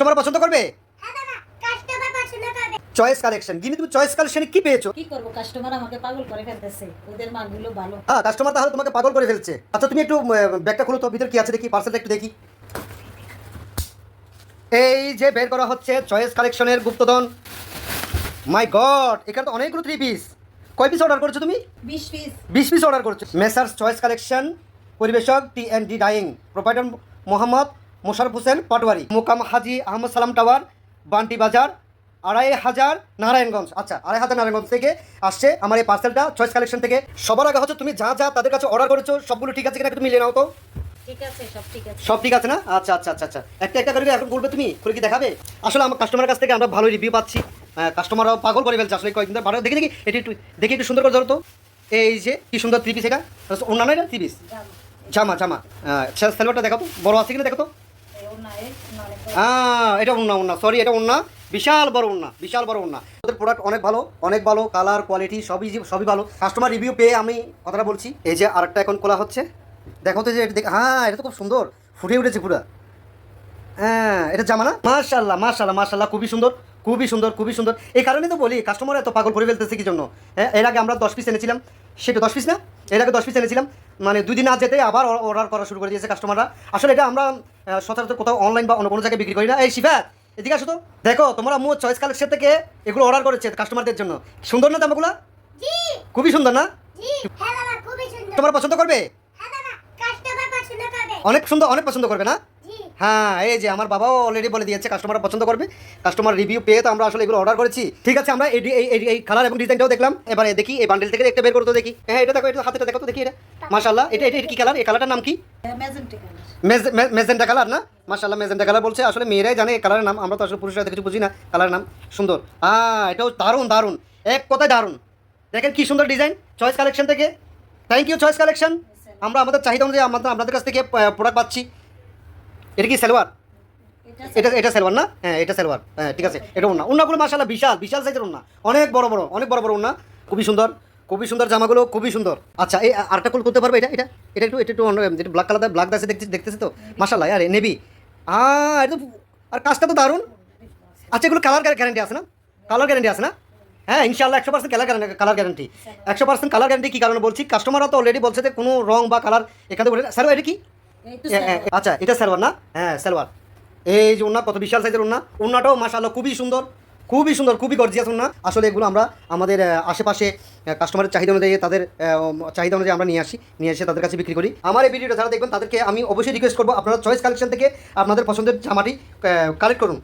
তোমার পছন্দ করবে? হ্যাঁ কাস্টমার পছন্দ করবে। চয়েস কালেকশন গিনি তুমি চয়েস কালেকশনে কি পেয়েছ? কি করব? কাস্টমার আমাকে পাগল করে ফেলতেছে। ওদের মালগুলো ভালো। হ্যাঁ কাস্টমার তাহলে তোমাকে পাগল করে ফেলছে। আচ্ছা তুমি একটু ব্যাগটা খুলো তো ভিতরে কি আছে দেখি পার্সেলটা একটু দেখি। এই যে বের করা হচ্ছে চয়েস কালেকশনের গুপ্তধন। মাই গড এখানে তো অনেকগুলো থ্রি পিস কয় পিস অর্ডার করেছ তুমি? বিশ পিস বিশ পিস অর্ডার করেছ। Messrs choice collection পরিবেশক T N D dyeing proprietor Mohammad Mosharraf Hossain Patwari মোকাম হাজি আহমদ সালাম টাওয়ার বান্টি বাজার আড়াই হাজার নারায়ণগঞ্জ। আচ্ছা আড়াই হাজার নারায়ণগঞ্জ থেকে আসছে আমার এই পার্সেলটা চয়েস কালেকশন থেকে। সবার আগে হচ্ছে তুমি যা যা তাদের কাছে অর্ডার করেছ সবগুলো ঠিক আছে কিনা একটু মিলিয়ে নাও তো। সব ঠিক আছে। সব ঠিক আছে না? আচ্ছা আচ্ছা আচ্ছা আচ্ছা। একটা একটা করে এখন বলবে তুমি? করে কি দেখাবে? আসলে আমার কাস্টমারের কাছ থেকে আমরা ভালো রিভিউ পাচ্ছি। কাস্টমাররাও পাগল করে ফেলছে আসলে কয়েকদিন ভালো দেখি দেখি এটি একটু দেখি একটু সুন্দর করে ধরো তো। এই যে কি সুন্দর থ্রি পিস এটা? অন্যান্য এটা? থ্রি পিস জামা। জামা সেলভারটা দেখো তো। বড় আছে কিনা দেখো তো। হ্যাঁ এটা সরি এটা বিশাল বিশাল বড় ওদের প্রোডাক্ট অনেক ভালো অনেক ভালো কালার কোয়ালিটি সবই সবই ভালো। কাস্টমার রিভিউ পেয়ে আমি কথাটা বলছি। এই যে আরেকটা এখন খোলা হচ্ছে। দেখো তো যে এটা হ্যাঁ এটা তো খুব সুন্দর। উঠেছে পুরো। হ্যাঁ এটা খুবই সুন্দর খুবই সুন্দর খুবই সুন্দর। এই কারণে তো বলি কাস্টমার এত পাগল করে ফেলতেছে কি জন্য? হ্যাঁ এর আগে আমরা দশ পিস এনেছিলাম। সেটা দশ পিস না? এর আগে দশ পিস এনেছিলাম। মানে দুই দিন না যেতে আবার অর্ডার করা শুরু করে দিয়েছে কাস্টমাররা আসলে এটা আমরা সচরাচর কোথাও অনলাইন বা অন্য কোনো জায়গায় বিক্রি করি না। এই শিফা এদিকে আসো তো। দেখো তোমরা মো চয়েস কালেকশন থেকে এগুলো অর্ডার করেছে কাস্টমারদের জন্য। সুন্দর না জামাগুলো জি। খুবই সুন্দর না? হ্যাঁ তোমার পছন্দ করবে? হ্যাঁ পছন্দ করবে। অনেক সুন্দর অনেক পছন্দ করবে না? হ্যাঁ এই যে আমার বাবাও অলরেডি বলে দিয়েছে কাস্টমাররা পছন্দ করবে। কাস্টমার রিভিউ পেয়ে তো আমরা আসলে এগুলো অর্ডার করেছি। ঠিক আছে আমরা এই এই- কালার এবং ডিজাইনটাও দেখলাম। এবারে দেখি এই বান্ডেল থেকে একটা বের করতে দেখি। হ্যাঁ এটা দেখো এটা হাতেটা দেখো তো দেখি এটা। মাশাল্লাহ এটা এটা এটা কি কালার এই কালারটার নাম কি? মেজেন্টা কালার না? মাশাল্লাহ মেজেন্টা কালার বলছে আসলে মেয়েরাই জানে এই কালারের নাম। আমরা তো আসলে পুরুষরা কিছু বুঝি না কালারের নাম। সুন্দর। হ্যাঁ এটাও দারুণ দারুণ। এক কথায় দারুণ। দেখেন কি সুন্দর ডিজাইন চয়েস কালেকশন থেকে। থ্যাংক ইউ চয়েস কালেকশন আমরা আমাদের চাহিদা অনুযায়ী আমাদের আপনাদের কাছ থেকে প্রোডাক্ট পাচ্ছি। এটা কি সালোয়ার? এটা এটা সেলভার না? হ্যাঁ এটা সেলভার হ্যাঁ ঠিক আছে এটা ওনা ওনাগুলো মাসাল্লাহ বিশাল বিশাল সাইজের ওনা অনেক বড় বড় অনেক বড় বড় ওনা খুবই সুন্দর খুবই সুন্দর জামাগুলো খুবই সুন্দর। আচ্ছা এই আরেকটা কল করতে পারবে এটা? এটা এটা একটু এটা একটু অন্য যেটা ব্ল্যাক কালার ব্ল্যাক দাসে দেখতে দেখতেছে তো। মাসাল্লাহ আরে নেবি হ্যাঁ এটা তো আর কাজটা তো দারুণ। আচ্ছা এগুলো কালার গ্যারান্টি আছে না? কালার গ্যারান্টি আছে না? হ্যাঁ ইনশাল্লাহ একশো percent colour guarantee colour guarantee একশো পার্সেন্ট কালার গ্যারান্টি কী কারণে বলছি? কাস্টমাররা তো অলরেডি বলছে যে কোনো রং বা কালার এখান থেকে বলে স্যার এটা কি? আচ্ছা এটা সালোয়ার না? হ্যাঁ সালোয়ার। এই যে উন্না কত বিশাল সাইজের উন্না উন্নাটাও মাশাআল্লাহ খুবই সুন্দর খুবই সুন্দর খুবই গর্জিয়াস উন্না আসলে এগুলো আমরা আমাদের আশেপাশে কাস্টমারের চাহিদা অনুযায়ী তাদের চাহিদা অনুযায়ী আমরা নিয়ে আসি নিয়ে এসে তাদের কাছে বিক্রি করি। আমার এই ভিডিওটা যারা দেখবেন তাদেরকে আমি অবশ্যই রিকোয়েস্ট করব আপনারা চয়েস কালেকশন থেকে আপনাদের পছন্দের জামাটি কালেক্ট করুন।